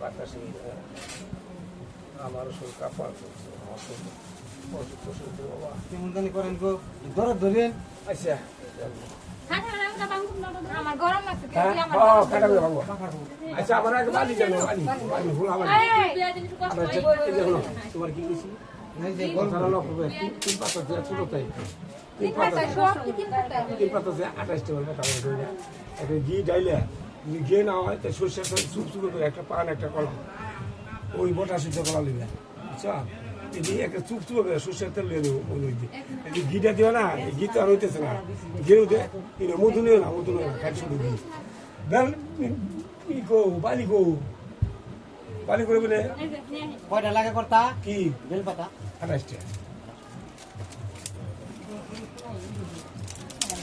বাতাসে আমারও শরীর কাপড় করছে আমার শরীর অসুস্থ শরীর বাবা। কেমন জানি করেন গো ধরে ধরেন। আচ্ছা আচ্ছা আমার আগে বালি জানো ভুল আমার তোমার কি যে গল্প ছোট তাই। তিন পাতা সব কি দিয়ে আঠাশটা করে ধরে একটা ঘি ডাইলে যদি ঘি না হয় তো সর্ষের তেল চুপ চুপ করে একটা পান একটা কলা ওই বটা সুদ্ধ কলা নিবে বুঝছ এটি একটা চুপ চুপ করে সর্ষের তেল দিয়ে দেবো ওই দিয়ে এই ঘিটা দিও না ঘি তো আর হইতেছে না ঘিও দে এটা মধু নিও না মধু নিও না খাই শুধু ঘি বেল ই বালি করে বলে কয়টা লাগে কর্তা কি বেল পাতা আঠাশটা একটু ছোট করে ভাঙবো বাড়িতে এখন একটু সে পাড়া পাড়া তো না গজারি চলা লাগে বাজার চলা লাগবো বাজার চলা ছাড়া নাকি পাওয়া যাব না মানে আমার মধ্যে আসি বাজার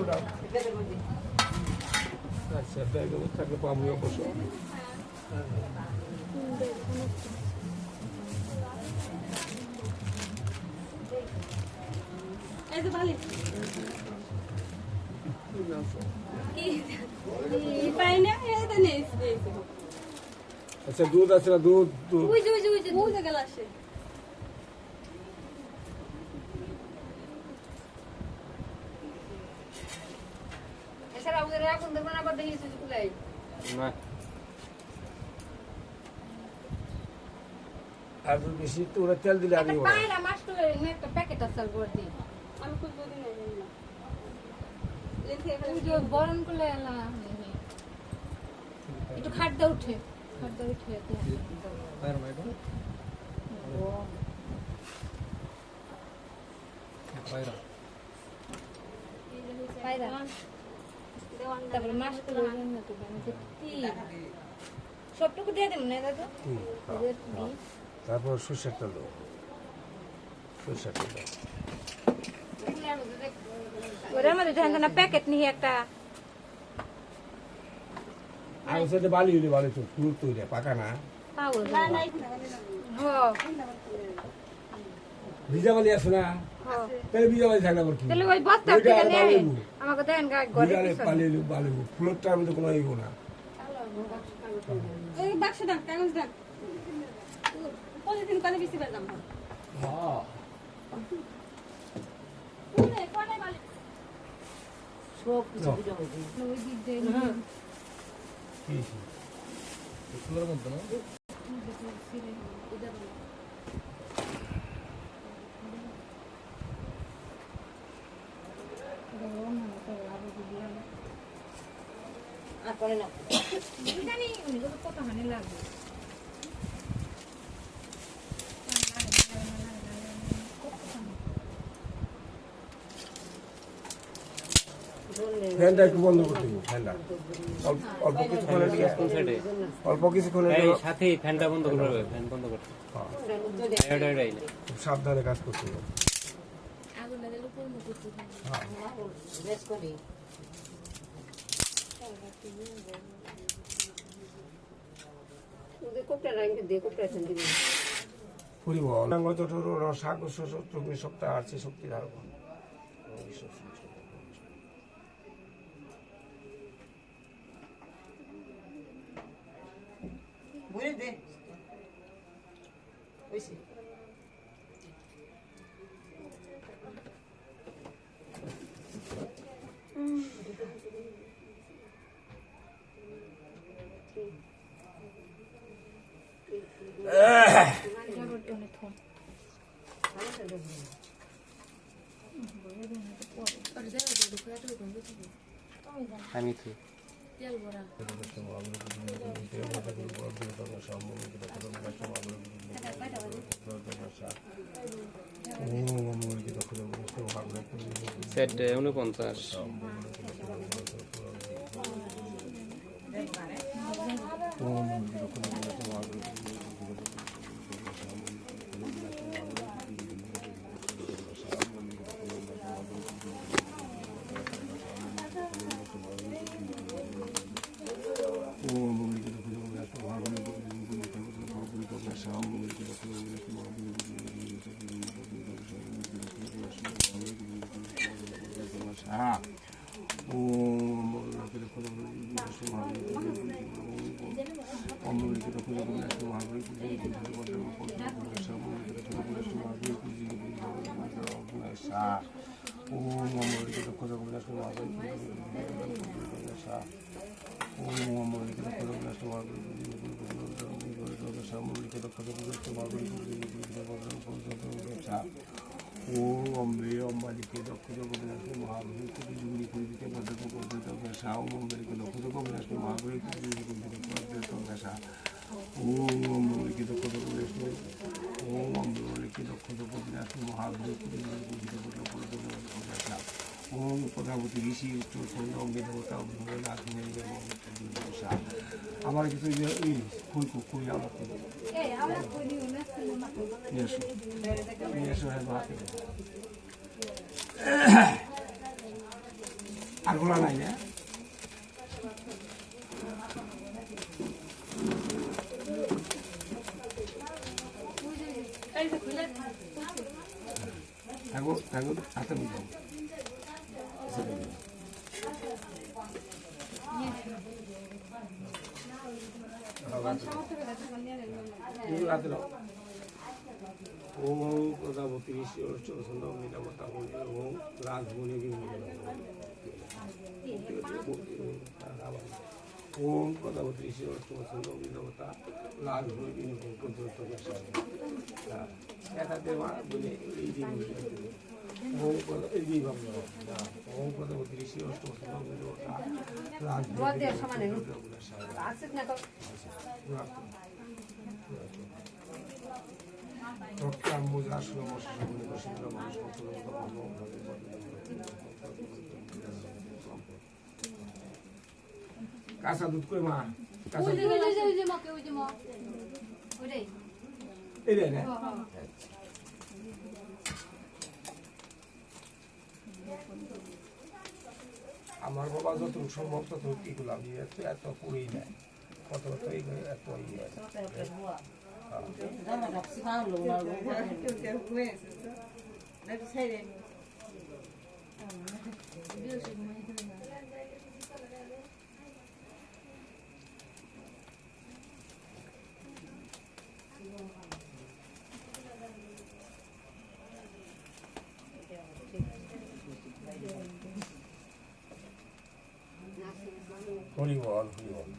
গাছ বালু গাছ আচ্ছা ব্যাগে থাকলে পাবো অবশ্য এই যে বালি কি কি পাই না এই তো নেই আচ্ছা দুধ আছে না দুধ দুধ ওই যে ওই যে ওই যে ওই যে গেল আসে এছাড়া ওদের এখন দেখবেন আবার দেখিয়েছে কুলাই আর দুধ বেশি তো ওরা তেল দিলে আগে একটা পায়রা মাস্টার একটা প্যাকেট আছে আর করে দিই আমি খুব দিন নাই জানি না লেখে এখানে ওই যে বরণ করলে এলা একটু খাট দিয়ে উঠে খাট দিয়ে উঠে পায়রা তারপরে মাস করে সবটুকু দিয়ে দেবেন না দাদু হ্যাঁ। তারপর সর্ষের তেল দেবো সর্ষের তেল। ওটার মধ্যে দেখেন না প্যাকেট নিয়ে একটা আর সাথে বালি হইলে বালি তো ফুল তৈরি পাকা না পাগল না না হ্যাঁ ভিজা বালি আছে না হ্যাঁ তাহলে ভিজা বালি আবার কি? তাহলে ওই বস্তা থেকে নিয়ে। আমাকে দেন গা- ঘরে ভিজা পিছনে। বালি হইলে বালি মধ্যে কোনো ইগো না। এই বাক্স দাম কাগজ দাম প্রতিদিন কলে বেশি বেদাম হ্যাঁ কোনে কোনে বালি নাও, ওই দিক দিয়ে কি হইছে? জানি ওইগুলো হানি লাগবে ফ্যানটা একটু বন্ধ করতে হবে ফ্যানটা। অল্প অল্প কিছুক্ষণ অল্প কিছুক্ষণ এই সাথে ফ্যানটা বন্ধ করতে হবে ফ্যান বন্ধ করতে খুব সাবধানে কাজ করতে হবে। আগুন মুখ করতে শস্য চব্বিশ সপ্তাহ আছে শক্তি ধারক বুঝে দে ওইসে আমি তুই তেল ভরা সেট উনপঞ্চাশ ওম অম্বে অম্বালিকে দক্ষ জগন্নাথ মহাবলী কুটিজুগুলি কুড়িতে পদ্ধতি পদ্ধতি ভাষা ওম অম্বালিকে দক্ষ জগন্নাথ মহাবলী পদ্ধতি ভাষা ওম অম্বালিকে দক্ষ জগন্নাথ ওম অম্বালিকে দক্ষ জগন্নাথ মহাবলী কুটিজুগুলি ওম প্রধাপতি ঋষি চৈতন্য অঙ্গে দেবতা অভিনয় নাথ ভাষা আমার কিছু কই কই আমার হাতে আর গোলা নাই না? হাতে ওম প্রজাপতি ঈশ্বর চৌসন্দ মিনামতা ওম রাজমণি প্রজাপতি মিনামতা রাজমণি বিনিময় পর্যন্ত এটা দেওয়া বলে এই দিন ওম পদ এই দিন ওম প্রজাপতি ঈশ্বর চৌসন্দ মিনামতা রদের রাজমণি সমানে আছে না তো রক্তাম মোজা মানুষ কাঁচা দুধ কই মা? কাঁচা দুধ। ওই যে ওই যে মকে ওই যে মক ওইটাই। এই রে না? হ্যাঁ হ্যাঁ। 아, আমার বাবা যত সম্ভব তত কি করলাম এত এত পুরি নেয় কত কত এত ইয়ে হরি বল হরি বল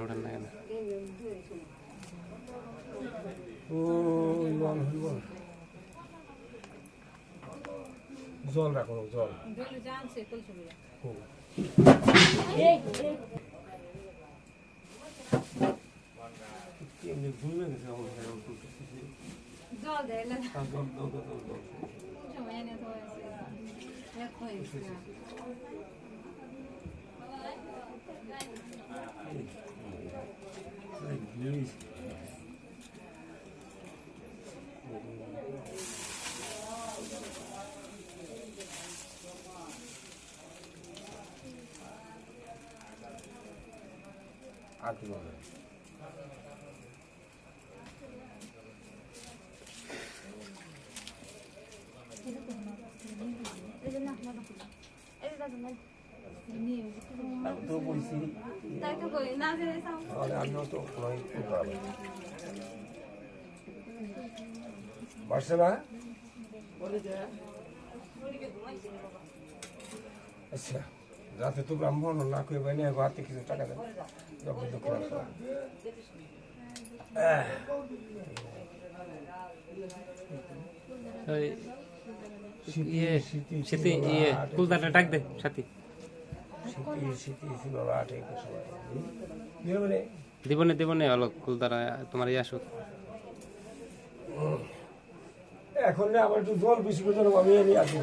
ওঠান না কেন ও হরি বল হরি বল জল রাখো জল। জল দেয় না আর জল দাও দাও দাও দাও। সময় এনে তো আছে এক হয়েছে না এই গ্লিস। আর কি বলবেন এই যে না মনে করি এই যে না নিয়ে আমি তো বলছি তাই তো কই না যে তাহলে আমিও তো ওরাই করতে পারব পারছে না আচ্ছা রাতে তো ব্রাহ্মণ না করে বাইনে হাতে কিছু টাকা আসবে ওই ইয়ে সাথে ইয়ে কুলদারটা ডাক দে, সাথী। মানে দিবনে দিবনে হলো কুলদারা তোমার ইয়ে আসুক। এখন না আমার একটু জল বেশি করে আমি আছে।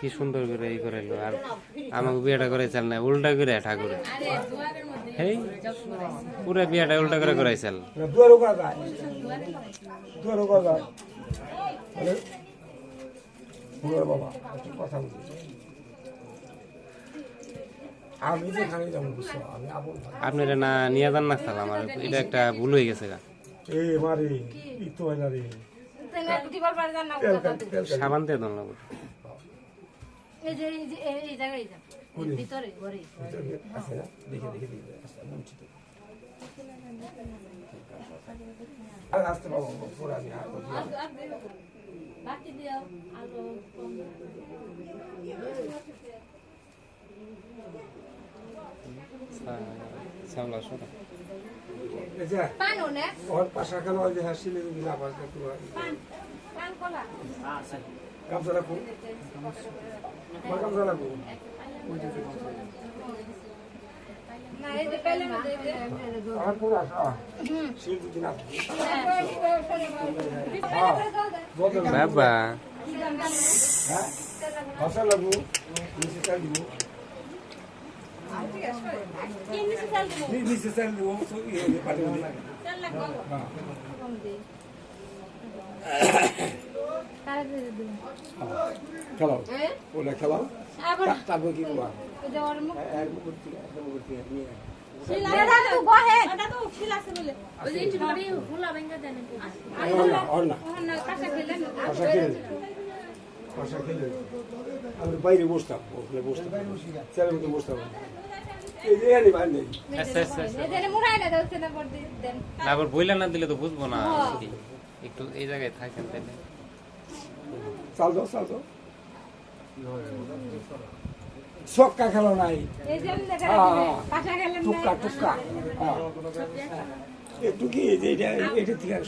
কি সুন্দর করে এই করাইলো আর আমাকে বিয়েটা করে চাল না উল্টা করে ঠাকুরে। হেই পুরো বিয়েটা উল্টা করে করাইছাল মানে দুয়ার বাবা একটু কথা বলি আমি যেখানে যাব বুঝছ? আমি আপন। আপনারা না নিয়ে যান না এটা একটা ভুল হয়ে গেছে গা। এ মারে ই তো হয় না রে। তেনে টিপার পারে জান না তেল কাট তেল কাট। সাবান দিয়ে দন লাগবে। এই যে এই যে এই- এই জায়গায় ভিতরে ঘরে আছে না? দেখে দেখে দেখে আচ্ছা বলছি তো আর আসতে পাবো পুরো আমি হাত বাকি দিও আলো কম সামলা সরা বাবা। ভাষা লাগবো নিচে চাল দিব নিচে চাল দিব খেলাও। হ্যাঁ? ওটা খেলাও? তারপর কি করবা? আমি বাইরে বসতাম ওখানে বসতাম। ছেলের মধ্যে বসতাম। আবার বইলা না দিলে তো বুঝব না একটু এই জায়গায় থাকেন তাইলে। চাল দাও চাল দাও। ছক্কা খেলো নাই। হ্যাঁ, হ্যাঁ। হ্যাঁ। একটু কি এটা এটা থেকে আর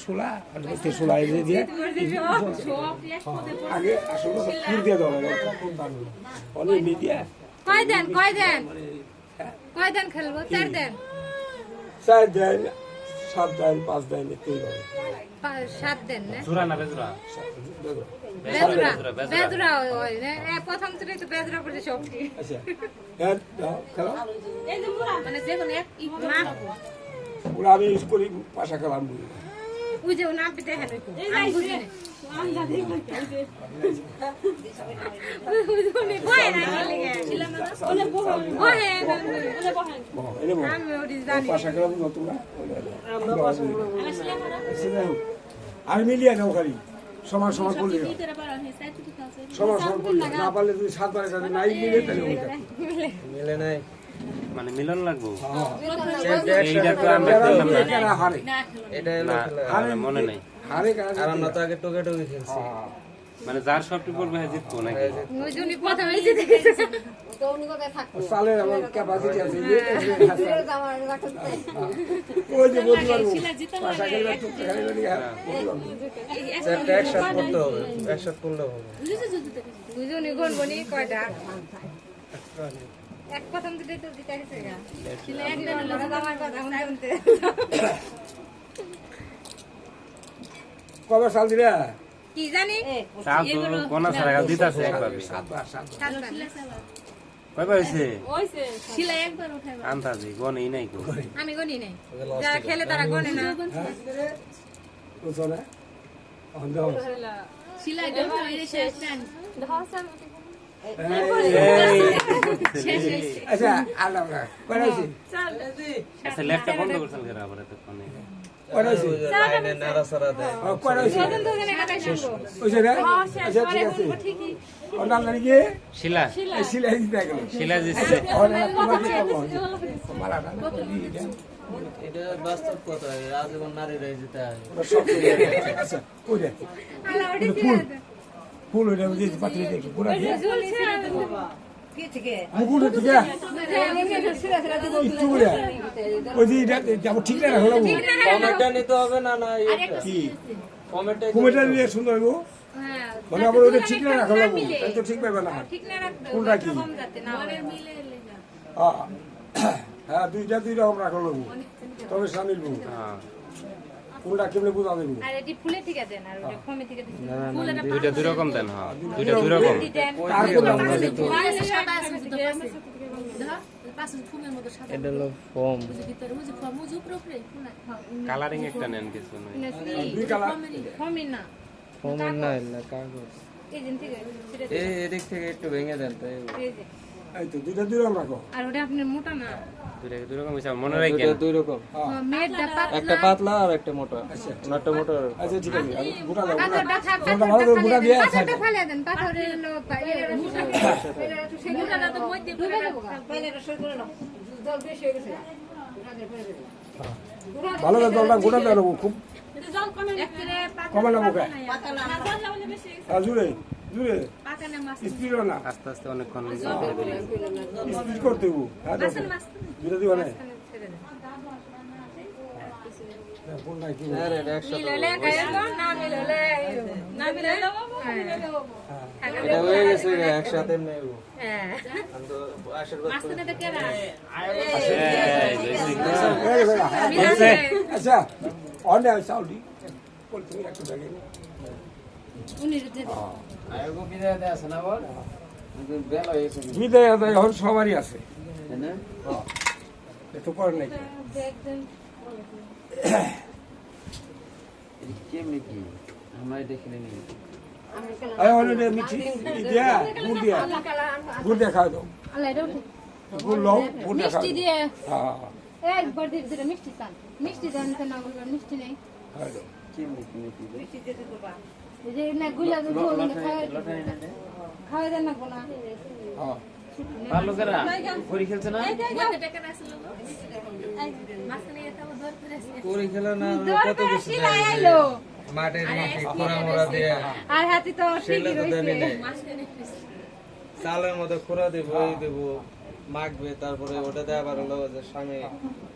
করতে এই দিয়ে। আগে আসলে তো ফুল দিয়ে দেওয়া অনেক মিডিয়া। কয় দেন কয় দেন? কয় দেন খেলব? চার দেন? চার দেন সাত দেন পাঁচ দেন সাত দেন না? জোড়া না বেজোড়া। প্রথম থেকে তো বেদুরা সব আচ্ছা হ্যাঁ মানে যে কোনো এক না ওরা আমি ইউজ করি পাশা খেলাম ওই যে পেতে কয় না। আমি খেলাম না আমি মিলিয়ে নাও খালি। সমান সমান করলে সমান সমান করলে না পারলে তুমি সাত বারে কাছে নাই মিলে তাহলে মিলে নাই। মানে মিলন লাগবো? হ্যাঁ। এইটা তো আমরা খেললাম না। এটা মনে নাই। হারে আর আমরা তো আগে টোকে টোকে খেলছি। হ্যাঁ। মানে যার সবটি পড়বে হ্যাঁ জিতবো নাকি? সালের আমার ক্যাপাসিটি আছে। ওই যে বলতে পারব। পাশা হ্যাঁ, বলতে পারব। চারটা একসাথ করতে হবে একসাথ করলে হবে। বুঝুনি গুণ কয়টা? এক প্রথম দিতে তো দিতে গেছে গা। ছিল একজন লোক কথা শুনতে কবে সাল দিলে কি জানি? চাল তো কোনা দিতাছে। কয়বার শিলা একবার উঠাইবা। আন্তাজি গনেই নাই কো। আমি গনি নাই। যারা খেলে তারা গনে না। বুঝছ না এখন শিলা একবার উঠাইলে শেষ। টান। এই, আচ্ছা আল্লাহ কয়টা হয়েছে আচ্ছা ল্যাপটপ বন্ধ করছেন কেন আবার এতক্ষণে? এটা। বাস্তব কথা আজীবন নারীরা যেতে ওটি ফুল ওইটা পাঠিয়ে দেখি পুরা ঠিক না নিতে হবে না না কমেটে নিয়ে সুন্দর হইবো হ্যাঁ মানে আবার ওটা ঠিক না রাখা লাগবো তাই তো ঠিক পাবে না ঠিক কোনটা কি হয়। হ্যাঁ দুইটা দুই রকম রাখা লাগবো তবে সামিল হ্যাঁ কোনটা কেমনে বুঝা দেবো? আর এটি ফুলে থেকে দেন আর ওটা কমে থেকে দিন দুইটা দুই রকম দেন হ্যাঁ। দুইটা দুই রকম সাদা আছে দিকে হলো ফর্ম কালারিং একটা নেন কিছু না ফর্মের না কাগজ। এই দিন থেকে এদিক থেকে একটু ভেঙে দেন তাই দেন, এই তো দুইটা দুই রকম রাখো। আর ওটা আপনার মোটা না? দুইটা দুই রকম হিসাব মনে রাখেন। দুইটা দুই রকম। মেয়েরটা পাতলা। একটা পাতলা আর একটা মোটা। ওনারটা মোটা আচ্ছা ঠিক আছে আমি গোটা দাও গোটা। পাথরটা থাক গোটা ভালো করে গোটা দিয়ে দেন পাথরের মোটা। তো। ভালো জলটা গোটা খুব একেবারে কমে নেব কে পাতলা। আর জুড়ে। জুড়ে স্পিড না আস্তে আস্তে অনেকক্ষণ স্পিড করতে হব হ্যাঁ দিবা না হ্যাঁ একসাথে হয়ে হ্যাঁ হ্যাঁ, আচ্ছা অনে চাউলি বল বিদায় আছে না বল? কিন্তু বেলা হয়ে গেছে। কিন্তু, বিদায় আদায় এখন সবারই আছে। এত করে নাকি কেমনি কি? আমরাই দেখিনি নি। আরে অনে মিঠি দিয়া গুড় দিয়া। গুড় দিয়া খাওয়া দাও। আল্লাহ এটাও ঠিক। গুড় লও গুড় দিয়া মিষ্টি দিয়ে। হ্যাঁ একবার দিয়ে দিলে মিষ্টি চান। মিষ্টি দেন তো না বলবেন মিষ্টি নেই। খাওয়া দাও। কেমনি কি রে? এই যে না গুলা দুধ খাওয়াই লটারি না। দেন না কোনা? হ্যাঁ। করি খেলছে না? করি খেলে না কত কিছু আইলো। মাটির মাটি খোরা মোরা দিয়ে। আর হাতি তো ঠিকই রইছে। চালের মধ্যে খোরা দেব এই দেব মাখবে তারপরে ওটা দেওয়া আবার হলো যে স্বামী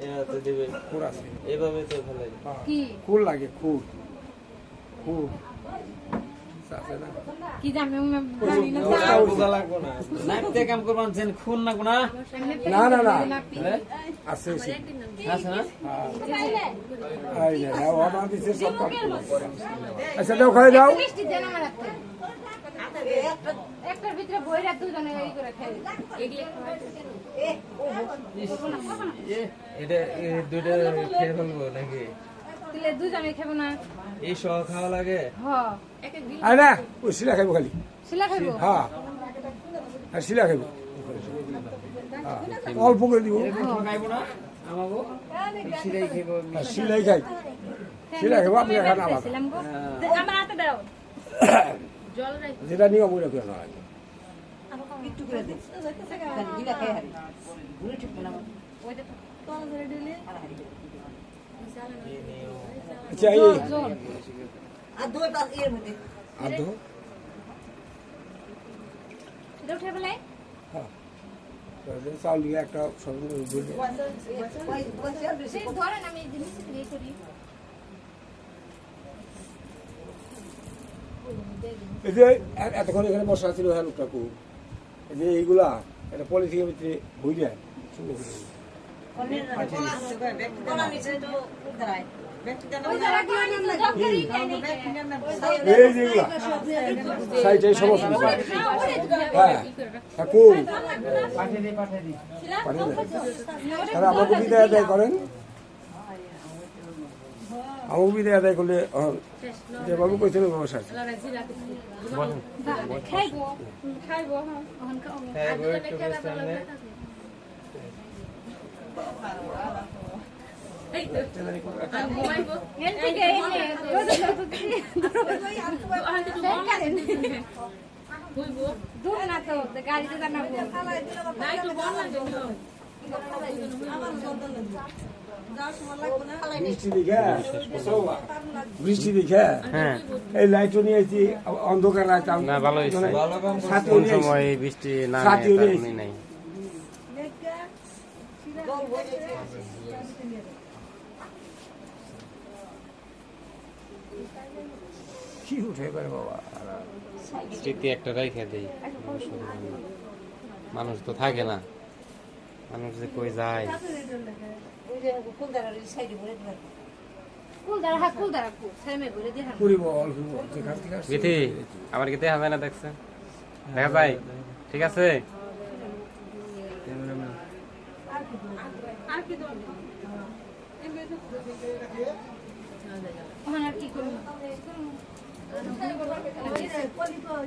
এরাতে দিবে। খুর আছে। এইভাবে তো ফেলে কি? খুর লাগে খুর খুর কি জানি জানি না। বোঝা লাগবো না। নাকতে কাম করবান যেন খুন না না? না না আছে আছে। আছে না? আই না ও আমার দিছে সব কাম আচ্ছা দাও খাই দাও। মিষ্টি দেন আমার হাতে। একটার ভিতরে বইরা দুজনে এই করে খাই। এটা দুইটা খেয়ে ফেলব নাকি? তাহলে দুজনে খাব না। এই সহ খাওয়া লাগে। হ আরে না ওই শিলা খাইব খালি। শিলা খাইবো? হ্যাঁ। আর শিলা খাইব। হ্যাঁ, অল্প করে দিব। খাইবো না? আমাগো? সিলাই খাইবো আর শিলাই খাই। শিলা খাইব আপনি খান আলাদা আমার। হাতে দাও। জল রাখ। যেটা নিয়ম ওইটা করে না লাগে আচ্ছা এই জল আধো এটা উঠে ফেলে হ্যাঁ চাউল দিয়ে একটা করে সেই ধরেন আমি এই জিনিস ইয়ে করি এই যে এতক্ষণ এখানে বসা ছিল হ্যাঁ লোকটা কু এই যে এইগুলা এটা পলিথিনের ভিতরে হয়ে যায়। হ্যাঁ হ্যাঁ আমাকে বিদায় আদায় করেন আমাকে বিদায় আদায় করলে যেভাবে কইছিল ব্যবসা খাইবো দূর না তো গাড়িতে জানাব বৃষ্টি দেখে বৃষ্টি দেখে হ্যাঁ। এই লাইটও নিয়ে এসেছি অন্ধকার রাত না ভালো মানে কোন সময় বৃষ্টি না তার নাই। কি উঠে পারে বাবা? স্মৃতি একটা রেখে দেই। মানুষ তো থাকে না। মানুষ যে কই যায়? করে আবার কি দেখা যায় না দেখছে? দেখা যায়? ঠিক আছে? আর কি করব? Ano?